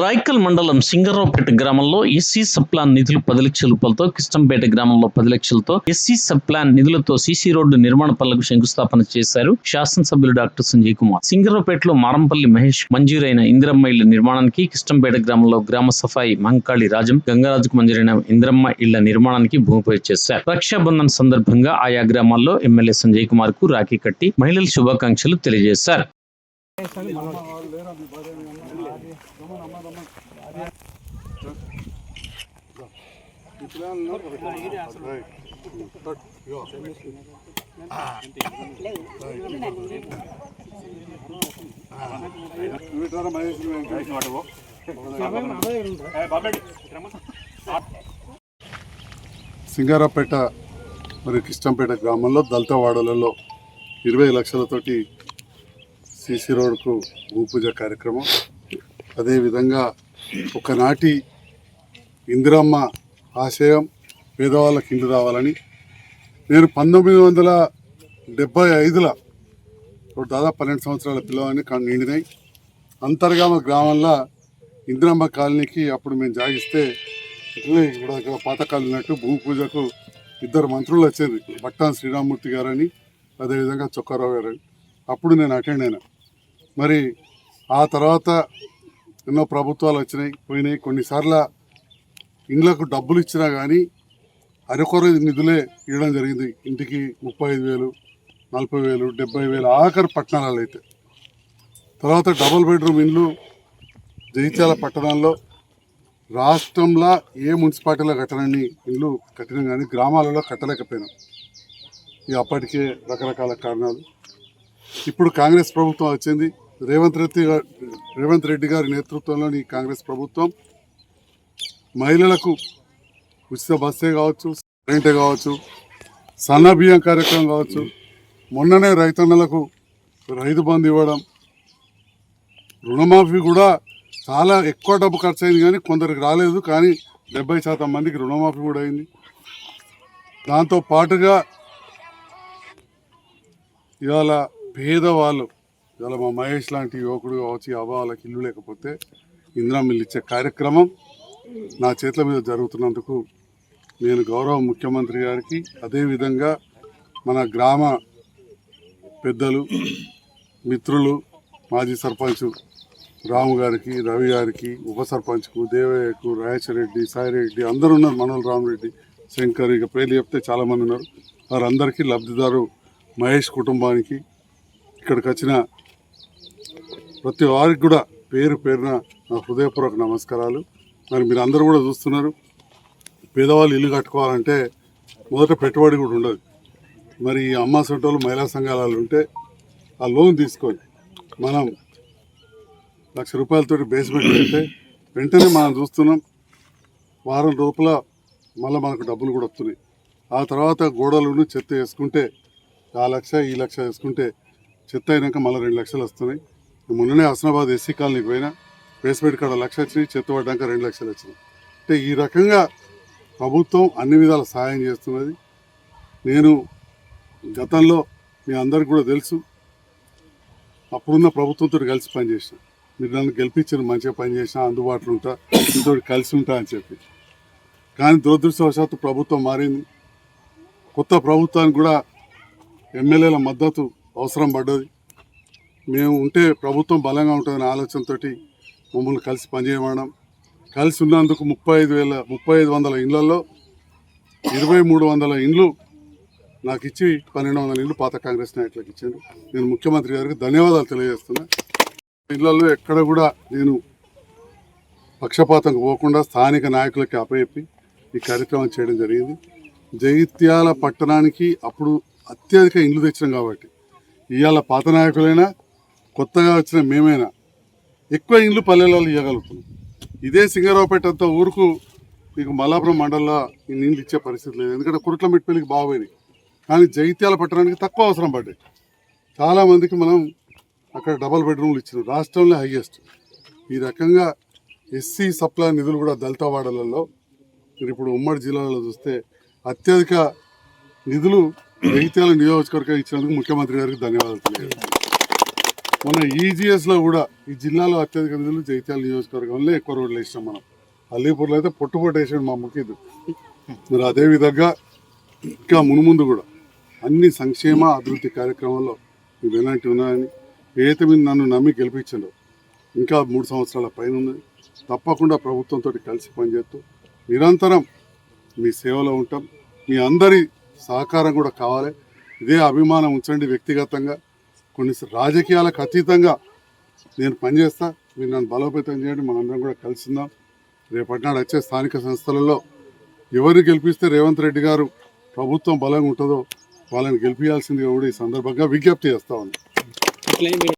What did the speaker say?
రాయకల్ మండలం సింగరావుపేట గ్రామంలో SC sub plan నిధులు పది లక్షల రూపాయలతో కిష్టంపేట గ్రామంలో పది లక్షలతో ఎస్సీ సప్లాన్ నిధులతో సీసీ రోడ్డు నిర్మాణ పనులకు శంకుస్థాపన చేశారు శాసనసభ్యులు డాక్టర్ సంజయ్ కుమార్. సింగరావుపేటలో మారంపల్లి మహేష్ మంజూరైన ఇందిరమ్మ ఇళ్ళ నిర్మాణానికి కిష్టంపేట గ్రామంలో గ్రామ సఫాయి మంకాళి రాజం గంగరాజుకు మంజూరైన ఇందిరమ్మ ఇళ్ళ నిర్మాణానికి భూమి పూజ చేశారు. రక్షాబంధన్ సందర్భంగా ఆయా గ్రామాల్లో ఎమ్మెల్యే సంజయ్ కుమార్కు రాఖీ కట్టి మహిళల శుభాకాంక్షలు తెలియజేశారు. సింగారపేట మరియు కిష్టంపేట గ్రామంలో దళితవాడలలో ఇరవై లక్షలతోటి సీసీ రోడ్కు భూపూజ పూజ కార్యక్రమం. అదేవిధంగా ఒకనాటి ఇందిరమ్మ ఆశయం పేదవాళ్ళకి ఇంటి రావాలని నేను పంతొమ్మిది వందల డెబ్బై ఐదులో దాదాపు పన్నెండు సంవత్సరాల పిల్లవాడిని కానీ నిండినాయి. అంతర్గామ గ్రామంలో ఇందిరమ్మ కాలనీకి అప్పుడు మేము జాగిస్తే ఇట్లే ఇక్కడ ఇక్కడ పాతకాలు ఉన్నట్టు భూమి పూజకు ఇద్దరు మంత్రులు వచ్చారు. భట్టాన్ శ్రీరామూర్తి గారని అదేవిధంగా చొక్కారావు గారు అప్పుడు నేను అటెండ్ అయినా. మరి ఆ తర్వాత ఎన్నో ప్రభుత్వాలు వచ్చినాయి పోయినాయి. కొన్నిసార్లు ఇండ్లకు డబ్బులు ఇచ్చినా కానీ అరకొర నిధులే ఇవ్వడం జరిగింది. ఇంటికి ముప్పై ఐదు వేలు నలభై వేలు డెబ్బై వేలు ఆఖరి పట్టణాలలో అయితే. తర్వాత డబుల్ బెడ్రూమ్ ఇండ్లు జగిత్యాల పట్టణాల్లో రాష్ట్రంలో ఏ మున్సిపాలిటీలో కట్టనని ఇల్లు కట్టినా కానీ గ్రామాలలో కట్టలేకపోయినాం. ఇక అప్పటికే రకరకాల కారణాలు. ఇప్పుడు కాంగ్రెస్ ప్రభుత్వం వచ్చింది. రేవంత్ రెడ్డి రేవంత్ రెడ్డి గారి నేతృత్వంలోని కాంగ్రెస్ ప్రభుత్వం మహిళలకు ఉచిత బస్సే కావచ్చు కరెంటే కావచ్చు సన్న బియ్యం కార్యక్రమం కావచ్చు. మొన్ననే రైతన్నలకు రైతు బంధు ఇవ్వడం రుణమాఫీ కూడా చాలా ఎక్కువ డబ్బు ఖర్చు అయింది కానీ కొందరికి రాలేదు కానీ డెబ్బై శాతం మందికి రుణమాఫీ కూడా అయింది. దాంతో పాటుగా ఇవాళ పేదవాళ్ళు ఇవాళ మా మహేష్ లాంటి యువకుడు కావచ్చు అభావాలకు ఇల్లు లేకపోతే ఇందిరా మిల్లు ఇచ్చే కార్యక్రమం నా చేతుల మీద జరుగుతున్నందుకు నేను గౌరవ ముఖ్యమంత్రి గారికి అదేవిధంగా మన గ్రామ పెద్దలు మిత్రులు మాజీ సర్పంచ్ రాము గారికి రవి గారికి ఉప సర్పంచ్కు దేవయ్యకు రాజేశ్వరరెడ్డి సాయిరెడ్డి అందరూ ఉన్నారు మనోలు రామరెడ్డి శంకర్ ఇక పేర్లు చెప్తే చాలామంది ఉన్నారు. వారందరికీ లబ్ధిదారు మహేష్ కుటుంబానికి ఇక్కడికి వచ్చిన ప్రతి వారికి కూడా పేరు పేరున నా హృదయపూర్వక నమస్కారాలు. మరి మీరు అందరూ కూడా చూస్తున్నారు. పేదవాళ్ళు ఇల్లు కట్టుకోవాలంటే మొదట పెట్టుబడి కూడా ఉండదు. మరి ఈ అమ్మ సొంటోళ్ళు మహిళా సంఘాలు ఉంటే ఆ లోన్ తీసుకొని మనం లక్ష రూపాయలతోటి బేస్మెంట్ పెడితే వెంటనే మనం చూస్తున్నాం వారం లోపల మళ్ళీ మనకు డబ్బులు కూడా వస్తున్నాయి. ఆ తర్వాత గోడలను చెత్త వేసుకుంటే ఆ లక్ష ఈ లక్ష వేసుకుంటే చెత్త అయినాక మళ్ళీ రెండు లక్షలు వస్తున్నాయి. మొన్ననే హస్నాబాద్ ఎస్సీ కాలనీకి పోయినా బేస్మెంట్ కాడ లక్ష వచ్చినాయి చెత్త పడ్డాక రెండు లక్షలు వచ్చినాయి. అంటే ఈ రకంగా ప్రభుత్వం అన్ని విధాల సహాయం చేస్తున్నది. నేను గతంలో మీ అందరికి కూడా తెలుసు అప్పుడున్న ప్రభుత్వంతో కలిసి పనిచేసిన. మీరు నన్ను గెలిపించిన మంచిగా పనిచేసిన అందుబాటులో ఉంటా మీతో కలిసి ఉంటా అని చెప్పి. కానీ దురదృష్టవశాత్తు ప్రభుత్వం మారింది. కొత్త ప్రభుత్వానికి కూడా ఎమ్మెల్యేల మద్దతు అవసరం పడ్డది. మేము ఉంటే ప్రభుత్వం బలంగా ఉంటుందనే ఆలోచనతోటి మమ్మల్ని కలిసి పనిచేయమనడం. కలిసి ఉన్నందుకు ముప్పై ఐదు వేల ముప్పై ఐదు వందల ఇండ్లలో ఇరవై మూడు వందల ఇండ్లు నాకు ఇచ్చి పన్నెండు వందల ఇండ్లు పాత కాంగ్రెస్ నాయకులకు ఇచ్చాను నేను ముఖ్యమంత్రి గారికి ధన్యవాదాలు తెలియజేస్తున్నా. ఇళ్ళలో ఎక్కడ కూడా నేను పక్షపాతం పోకుండా స్థానిక నాయకులకి అప్పచెప్పి ఈ కార్యక్రమం చేయడం జరిగింది. జగిత్యాల పట్టణానికి అప్పుడు అత్యధిక ఇండ్లు తెచ్చినాం కాబట్టి ఇవాళ పాత నాయకులైనా కొత్తగా వచ్చిన మేమైనా ఎక్కువ ఇండ్లు పల్లెలలో ఇవ్వగలుగుతున్నాం ఇదే సింగరావుపేట అంతా ఊరుకు మీకు మల్లాపురం మండలంలో ఈ నీళ్ళు ఇచ్చే పరిస్థితి లేదు. ఎందుకంటే కుట్ల మిట్పల్లికి బాగుపోయినాయి. కానీ జగిత్యాల పట్టణానికి తక్కువ అవసరం పడ్డాయి. చాలామందికి మనం అక్కడ డబల్ బెడ్రూమ్లు ఇచ్చినాం. రాష్ట్రంలో హైయెస్ట్. ఈ రకంగా ఎస్సీ సప్లై నిధులు కూడా దళిత వాడలలో మీరు ఇప్పుడు ఉమ్మడి జిల్లాలో చూస్తే అత్యధిక నిధులు జగిత్యాల నియోజకవర్గం ఇచ్చినందుకు ముఖ్యమంత్రి గారికి ధన్యవాదాలు తెలియజేస్తాను మన ఈజీఎస్లో కూడా ఈ జిల్లాలో అత్యధిక నిధులు జైత్యాల నియోజకవర్గంలో ఎక్కువ రోడ్లు వేసినాం మనం. అల్లీపూర్లో అయితే పొట్టుపొట్టు వేసాడు మా ముఖ్యదు మరి అదే విధంగా ఇంకా మునుముందు కూడా అన్ని సంక్షేమ అభివృద్ధి కార్యక్రమాల్లో ఇవి ఎలాంటివి ఉన్నాయని ఏదైతే మీద నన్ను నమ్మి గెలిపించండు. ఇంకా మూడు సంవత్సరాల పైన ఉన్నది. తప్పకుండా ప్రభుత్వంతో కలిసి పనిచేస్తూ నిరంతరం మీ సేవలో ఉంటాం. మీ అందరి సహకారం కూడా కావాలి. ఇదే అభిమానం ఉంచండి వ్యక్తిగతంగా. కొన్ని రాజకీయాలకు అతీతంగా నేను పనిచేస్తా. మీరు నన్ను బలోపేతం చేయండి. మనందరం కూడా కలిసిందాం. రేపటినాడు వచ్చే స్థానిక సంస్థలలో ఎవరు గెలిపిస్తే రేవంత్ రెడ్డి గారు ప్రభుత్వం బలంగా ఉంటుందో వాళ్ళని గెలిపించాల్సిందిగా కూడా ఈ సందర్భంగా విజ్ఞప్తి చేస్తా ఉంది